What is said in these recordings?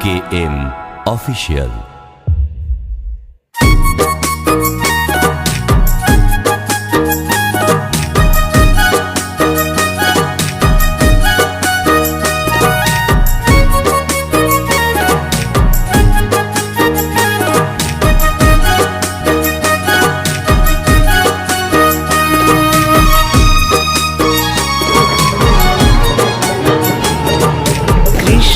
K M official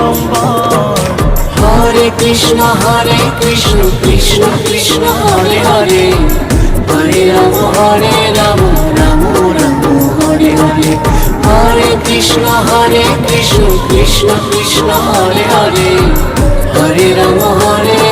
পথেরই Hare Krishna Hare Krishna Krishna Krishna, Hare Hare. Hare Ram Hare Ram Ram Ram, Hare Hare. Hare Krishna Hare Krishna Krishna Krishna, Hare Hare. Hare Ram, হরে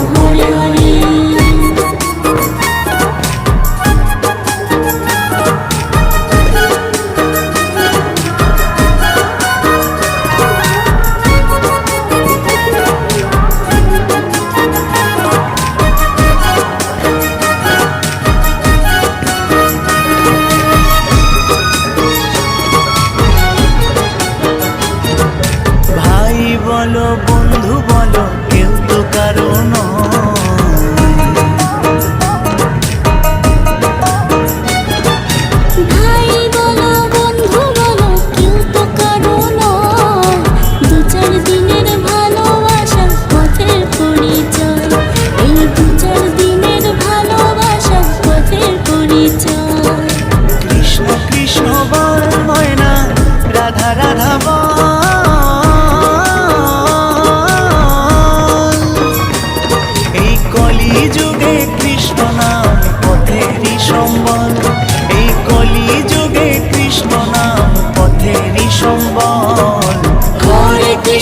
বলো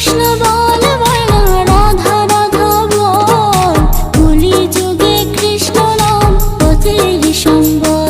কৃষ্ণ বল যুগে কৃষ্ণ নাম পথের সম্বল